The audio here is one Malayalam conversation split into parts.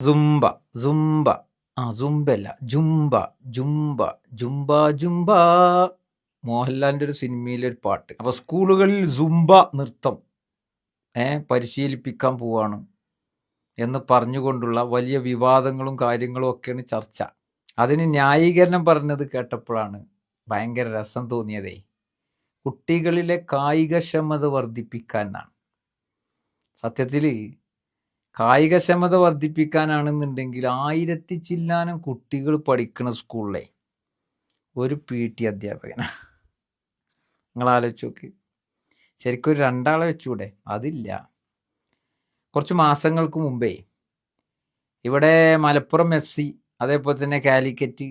സുംബ സുംബ ആ സുംബല്ല ജുംബ ജുംബ ജുംബ ജുംബ മോഹൻലാലിന്റെ ഒരു സിനിമയിലെ ഒരു പാട്ട്. അപ്പോൾ സ്കൂളുകളിൽ സുംബ നൃത്തം ഏ പരിശീലിപ്പിക്കാൻ പോവാണ് എന്ന് പറഞ്ഞുകൊണ്ടുള്ള വലിയ വിവാദങ്ങളും കാര്യങ്ങളും ഒക്കെയാണ് ചർച്ച. അതിന് ന്യായീകരണം പറഞ്ഞത് കേട്ടപ്പോഴാണ് ഭയങ്കര രസം തോന്നിയതേ. കുട്ടികളിലെ കായികക്ഷമത വർദ്ധിപ്പിക്കാൻ എന്നാണ്. സത്യത്തിൽ കായികക്ഷമത വർദ്ധിപ്പിക്കാനാണെന്നുണ്ടെങ്കിൽ ആയിരത്തി ചില്ലാനം കുട്ടികൾ പഠിക്കുന്ന സ്കൂളിലെ ഒരു പി ടി അധ്യാപകന. നിങ്ങൾ ആലോചിച്ച് നോക്ക്. ശരിക്കും ഒരു രണ്ടാളെ വെച്ചൂടെ? അതില്ല. കുറച്ച് മാസങ്ങൾക്ക് മുമ്പേ ഇവിടെ മലപ്പുറം എഫ് സി അതേപോലെ തന്നെ കാലിക്കറ്റ്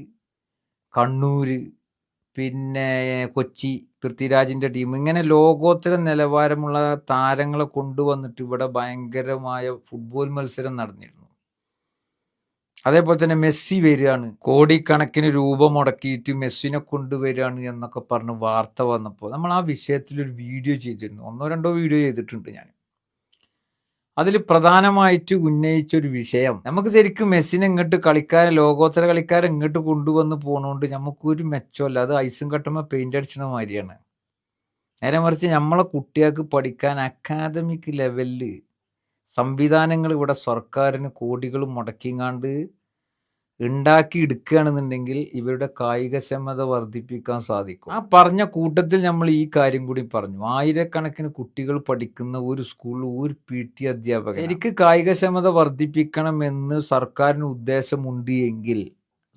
കണ്ണൂർ പിന്നെ കൊച്ചി പൃഥ്വിരാജിന്റെ ടീം ഇങ്ങനെ ലോകോത്തര നിലവാരമുള്ള താരങ്ങളെ കൊണ്ടുവന്നിട്ട് ഇവിടെ ഭയങ്കരമായ ഫുട്ബോൾ മത്സരം നടന്നിരുന്നു. അതേപോലെ തന്നെ മെസ്സി വരികയാണ്. കോടിക്കണക്കിന് രൂപ മുടക്കിയിട്ട് മെസ്സിനെ കൊണ്ടുവരികയാണ് എന്നൊക്കെ പറഞ്ഞ് വാർത്ത വന്നപ്പോൾ നമ്മൾ ആ വിഷയത്തിൽ ഒരു വീഡിയോ ചെയ്തിരുന്നു. ഒന്നോ രണ്ടോ വീഡിയോ ചെയ്തിട്ടുണ്ട് ഞാൻ. അതിൽ പ്രധാനമായിട്ട് ഉന്നയിച്ച ഒരു വിഷയം. നമുക്ക് ശരിക്കും മെസ്സിനെ ഇങ്ങോട്ട് കളിക്കാൻ ലോകോത്തര കളിക്കാരെ ഇങ്ങോട്ട് കൊണ്ടുവന്ന് പോണോണ്ട് നമുക്കൊരു മെച്ചമല്ല. അത് ഐസും കട്ടുമ്പോൾ പെയിന്റ് അടിച്ചണ മാതിരിയാണ്. നേരെ മറിച്ച് നമ്മളെ കുട്ടികൾക്ക് പഠിക്കാൻ അക്കാദമിക് ലെവലിൽ സംവിധാനങ്ങൾ ഇവിടെ സർക്കാരിന് കോടികൾ മുടക്കിങ്ങാണ്ട് ഉണ്ടാക്കി എടുക്കുകയാണെന്നുണ്ടെങ്കിൽ ഇവരുടെ കായികക്ഷമത വർദ്ധിപ്പിക്കാൻ സാധിക്കും. ആ പറഞ്ഞ കൂട്ടത്തിൽ നമ്മൾ ഈ കാര്യം കൂടി പറഞ്ഞു. ആയിരക്കണക്കിന് കുട്ടികൾ പഠിക്കുന്ന ഒരു സ്കൂളിൽ ഒരു പി ടി അധ്യാപകൻ എനിക്ക് കായികക്ഷമത വർദ്ധിപ്പിക്കണം എന്ന് സർക്കാരിന് ഉദ്ദേശമുണ്ട് എങ്കിൽ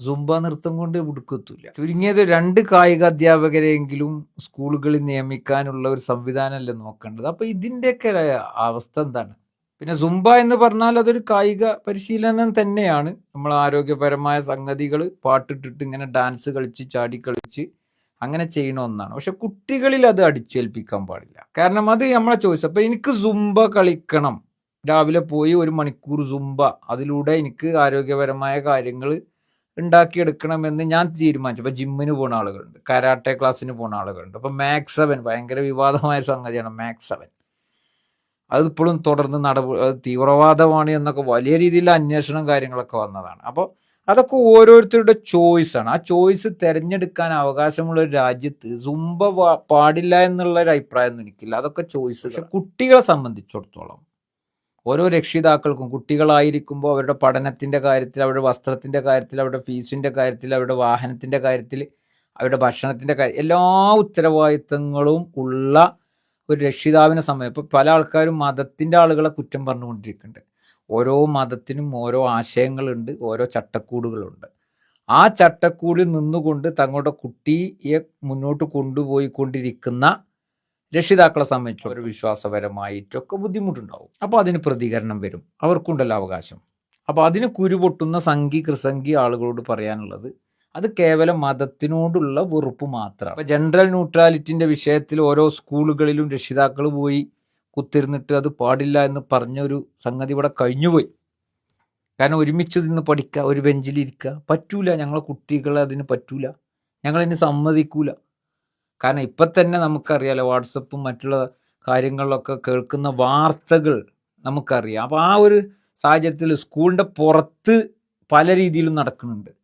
സുംബ നൃത്തം കൊണ്ട് ഉടുക്കത്തില്ല ചുരുങ്ങിയത് രണ്ട് കായിക അധ്യാപകരെങ്കിലും സ്കൂളുകളിൽ നിയമിക്കാനുള്ള ഒരു സംവിധാനമല്ലേ നോക്കേണ്ടത്? അപ്പൊ ഇതിന്റെയൊക്കെ അവസ്ഥ എന്താണ്? പിന്നെ സുംബ എന്ന് പറഞ്ഞാൽ അതൊരു കായിക പരിശീലനം തന്നെയാണ്. നമ്മൾ ആരോഗ്യപരമായ സംഗതികൾ പാട്ടിട്ടിട്ട് ഇങ്ങനെ ഡാൻസ് കളിച്ച് ചാടി കളിച്ച് അങ്ങനെ ചെയ്യണ ഒന്നാണ്. പക്ഷെ കുട്ടികളിൽ അത് അടിച്ചേൽപ്പിക്കാൻ പാടില്ല. കാരണം അത് നമ്മളെ ചോയ്സ് അപ്പൊ എനിക്ക് സുംബ കളിക്കണം. രാവിലെ പോയി ഒരു മണിക്കൂർ സുംബ അതിലൂടെ എനിക്ക് ആരോഗ്യപരമായ കാര്യങ്ങൾ ഉണ്ടാക്കിയെടുക്കണമെന്ന് ഞാൻ തീരുമാനിച്ചു. അപ്പൊ ജിമ്മിന് പോണ ആളുകളുണ്ട്. കരാട്ടെ ക്ലാസ്സിന് പോണ ആളുകളുണ്ട്. അപ്പൊ മാക്സ് സെവൻ ഭയങ്കര വിവാദമായ സംഗതിയാണ് മാക്സ് സെവൻ അതിപ്പോഴും തുടർന്ന് നട തീവ്രവാദമാണ് എന്നൊക്കെ വലിയ രീതിയിൽ അന്വേഷണം കാര്യങ്ങളൊക്കെ വന്നതാണ്. അപ്പോൾ അതൊക്കെ ഓരോരുത്തരുടെ ചോയ്സാണ് ആ ചോയ്സ് തിരഞ്ഞെടുക്കാൻ അവകാശമുള്ള ഒരു രാജ്യത്ത് സുംബ പാടില്ല എന്നുള്ള ഒരു അഭിപ്രായം എനിക്കില്ല. അതൊക്കെ ചോയ്സ് പക്ഷെ കുട്ടികളെ സംബന്ധിച്ചിടത്തോളം ഓരോ രക്ഷിതാക്കൾക്കും കുട്ടികളായിരിക്കുമ്പോൾ അവരുടെ പഠനത്തിന്റെ കാര്യത്തിൽ അവരുടെ വസ്ത്രത്തിന്റെ കാര്യത്തിൽ അവരുടെ ഫീസിന്റെ കാര്യത്തിൽ അവരുടെ വാഹനത്തിന്റെ കാര്യത്തിൽ അവരുടെ ഭക്ഷണത്തിന്റെ കാര്യം എല്ലാ ഉത്തരവാദിത്തങ്ങളും ഉള്ള ഒരു രക്ഷിതാവിനെ സമയം. ഇപ്പൊ പല ആൾക്കാരും മതത്തിന്റെ ആളുകളെ കുറ്റം പറഞ്ഞുകൊണ്ടിരിക്കുന്നുണ്ട്. ഓരോ മതത്തിനും ഓരോ ആശയങ്ങളുണ്ട് ഓരോ ചട്ടക്കൂടുകളുണ്ട്. ആ ചട്ടക്കൂടിൽ നിന്നുകൊണ്ട് തങ്ങളുടെ കുട്ടിയെ മുന്നോട്ട് കൊണ്ടുപോയിക്കൊണ്ടിരിക്കുന്ന രക്ഷിതാക്കളെ സംബന്ധിച്ച് ഒരു വിശ്വാസപരമായിട്ടൊക്കെ ബുദ്ധിമുട്ടുണ്ടാവും. അപ്പോൾ അതിന് പ്രതികരണം വരും. അവർക്കുണ്ടല്ലോ അവകാശം. അപ്പോൾ അതിന് കുരുപൊട്ടുന്ന സംഘി കൃസംഗി ആളുകളോട് പറയാനുള്ളത് അത് കേവലം മതത്തിനോടുള്ള വെറുപ്പ് മാത്രമാണ് അപ്പൊ ജനറൽ ന്യൂട്രാലിറ്റിന്റെ വിഷയത്തിൽ ഓരോ സ്കൂളുകളിലും രക്ഷിതാക്കൾ പോയി കുത്തിരുന്നിട്ട് അത് പാടില്ല എന്ന് പറഞ്ഞൊരു സംഗതി ഇവിടെ കഴിഞ്ഞുപോയി. കാരണം ഒരുമിച്ച് നിന്ന് പഠിക്കുക ഒരു ബെഞ്ചിലിരിക്കുക പറ്റൂല. ഞങ്ങളെ കുട്ടികളെ അതിന് പറ്റൂല. ഞങ്ങളതിന് സമ്മതിക്കൂല. കാരണം ഇപ്പം തന്നെ നമുക്കറിയാലോ വാട്സപ്പും മറ്റുള്ള കാര്യങ്ങളിലൊക്കെ കേൾക്കുന്ന വാർത്തകൾ നമുക്കറിയാം. അപ്പോൾ ആ ഒരു സാഹചര്യത്തിൽ സ്കൂളിന്റെ പുറത്ത് പല രീതിയിലും നടക്കുന്നുണ്ട്.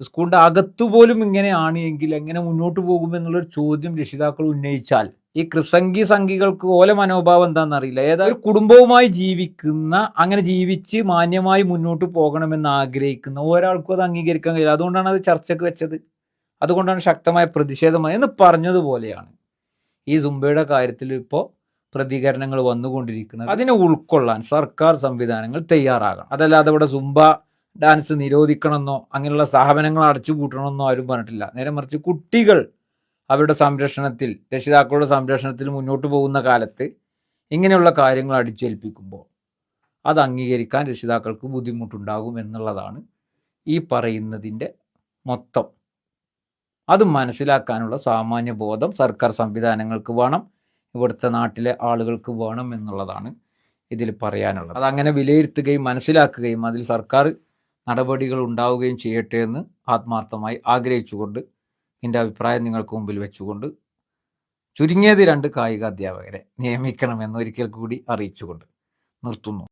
സ്കൂളിന്റെ അകത്തുപോലും ഇങ്ങനെയാണ് എങ്കിൽ എങ്ങനെ മുന്നോട്ട് പോകുമെന്നുള്ളൊരു ചോദ്യം രക്ഷിതാക്കൾ ഉന്നയിച്ചാൽ ഈ കൃസംഗി സംഘികൾക്ക് ഓല മനോഭാവം എന്താണെന്നറിയില്ല ഏതായാലും കുടുംബവുമായി ജീവിക്കുന്ന അങ്ങനെ ജീവിച്ച് മാന്യമായി മുന്നോട്ട് പോകണമെന്ന് ആഗ്രഹിക്കുന്ന ഒരാൾക്കും അത് അംഗീകരിക്കാൻ കഴിയില്ല. അതുകൊണ്ടാണ് അത് ചർച്ചയ്ക്ക് വെച്ചത്. അതുകൊണ്ടാണ് ശക്തമായ പ്രതിഷേധമായി എന്ന് പറഞ്ഞതുപോലെയാണ് ഈ സുംബയുടെ കാര്യത്തിൽ ഇപ്പോൾ പ്രതികരണങ്ങൾ വന്നുകൊണ്ടിരിക്കുന്നത്. അതിനെ ഉൾക്കൊള്ളാൻ സർക്കാർ സംവിധാനങ്ങൾ തയ്യാറാകണം. അതല്ലാതെ ഇവിടെ സുംബ ഡാൻസ് നിരോധിക്കണമെന്നോ അങ്ങനെയുള്ള സ്ഥാപനങ്ങൾ അടച്ചുപൂട്ടണമെന്നോ ആരും പറഞ്ഞിട്ടില്ല. നേരെ മറിച്ച് കുട്ടികൾ അവരുടെ സംരക്ഷണത്തിൽ രക്ഷിതാക്കളുടെ സംരക്ഷണത്തിൽ മുന്നോട്ട് പോകുന്ന കാലത്ത് ഇങ്ങനെയുള്ള കാര്യങ്ങൾ അടിച്ചേൽപ്പിക്കുമ്പോൾ അത് അംഗീകരിക്കാൻ രക്ഷിതാക്കൾക്ക് ബുദ്ധിമുട്ടുണ്ടാകും എന്നുള്ളതാണ് ഈ പറയുന്നതിന്റെ മൊത്തം. അത് മനസ്സിലാക്കാനുള്ള സാമാന്യ ബോധം സർക്കാർ സംവിധാനങ്ങൾക്ക് വേണം ഇവിടുത്തെ നാട്ടിലെ ആളുകൾക്ക് വേണം എന്നുള്ളതാണ് ഇതിൽ പറയാനുള്ളത്. അതങ്ങനെ വിലയിരുത്തുകയും മനസ്സിലാക്കുകയും അതിൽ സർക്കാർ നടപടികൾ ഉണ്ടാവുകയും ചെയ്യട്ടെ എന്ന് ആത്മാർത്ഥമായി ആഗ്രഹിച്ചുകൊണ്ട് എന്റെ അഭിപ്രായം നിങ്ങൾക്ക് മുമ്പിൽ വെച്ചുകൊണ്ട് ചുരുങ്ങിയത് രണ്ട് കായിക അധ്യാപകരെ നിയമിക്കണമെന്ന് ഒരിക്കൽ കൂടി അറിയിച്ചുകൊണ്ട് നിർത്തുന്നു.